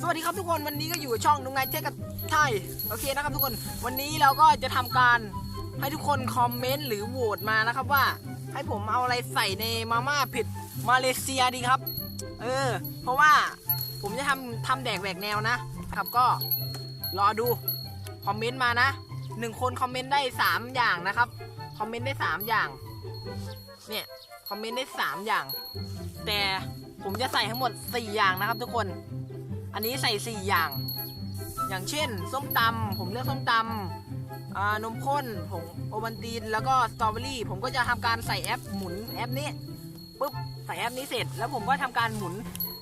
สวัสดีครับทุกคนวันนี้ก็อยู่ช่องนุงไงเทคกับไทยโอเคนะครับทุกคนวันนี้เราก็จะทำการให้ทุกคนคอมเมนต์หรือโหวตมานะครับว่า ให้ผมเอาอะไรใส่ในมาม่าผ็ดมาเลเซียดีครับ เออ เพราะว่าผมจะทำทำแดกแหวกแนวนะครับก็รอดูคอมเมนต์มานะหนึ่งคนคอมเมนต์ได้สามอย่างนะครับคอมเมนต์ได้สามอย่างเนี่ยคอมเมนต์ได้สามอย่าง แต่ผมจะใส่ทั้งหมด4อย่างนะครับทุกคน อันนี้ใส่ 4 อย่าง อย่างเช่น ส้มตำผมเลือกส้มตำนมข้นผงโอบันตินแล้วก็สตรอเบอรี่ ผมก็จะทำการใส่แอปหมุนแอปนี้ปุ๊บใส่แอปนี้เสร็จ แล้วผมก็ทำการหมุน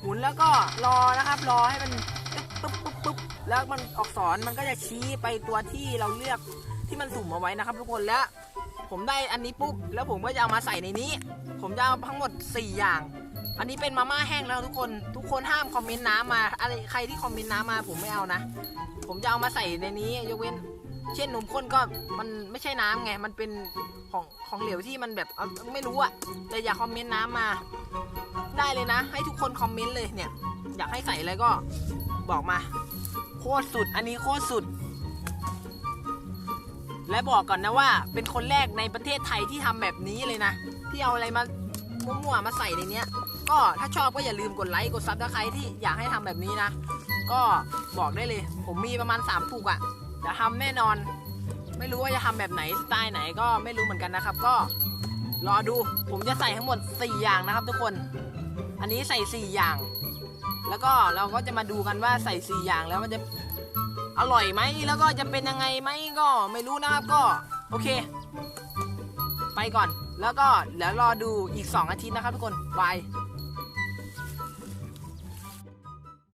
หมุนแล้วก็รอนะครับ รอให้มันปุ๊บปุ๊บปุ๊บปุ๊บ แล้วมันอักษรมันก็จะชี้ไปตัวที่เราเลือกที่มันสุ่มเอาไว้นะครับ ทุกคนแล้วผมได้อันนี้ปุ๊บแล้วผมก็จะเอามาใส่ในนี้ ผมจะเอาทั้งหมด 4 อย่าง อันนี้เป็นมาม่าแห้งแล้วทุกคนทุกคนห้ามคอมเมนต์น้ำมาอะไรใครที่คอมเมนต์น้ำมาผมไม่เอานะ ผมจะเอามาใส่ในนี้ ยกเว้น เช่นนมข้นก็มันไม่ใช่น้ำไงมันเป็นของของเหลวที่มันแบบไม่รู้อะแต่อย่าคอมเมนต์น้ำมา ได้เลยนะ ให้ทุกคนคอมเมนต์เลยเนี่ย อยากให้ใส่อะไรก็บอกมา คตรสุด อันนี้โคตรสุด และบอกก่อนนะว่า เป็นคนแรกในประเทศไทยที่ทำแบบนี้เลยนะ ที่เอาอะไรมามั่วๆมาใส่ในเนี้ย ก็ถ้าชอบก็อย่าลืมกดไลค์กดซับถ้าใครที่อยากให้ทำแบบนี้นะ ก็บอกได้เลย ผมมีประมาณ3ามปุกอะ่ะจะทำแน่นอน ไม่รู้ว่าจะทำแบบไหนสไตล์ไหนก็ไม่รู้เหมือนกันนะครับ ก็รอดูผมจะใส่ทั้งหมด 4 อย่างนะครับ ทุกคน อันนี้ใส่ 4 อย่าง แล้วก็เราก็จะมาดูกันว่าใส่4อย่างแล้วมันจะอร่อยไหมแล้วก็จะเป็นยังไงไหมก็ไม่รู้นะครับก็โอเค ไปก่อน แล้วก็เดี๋ยวรอดูอีก 2 อาทิตย์นะครับทุกคนบาย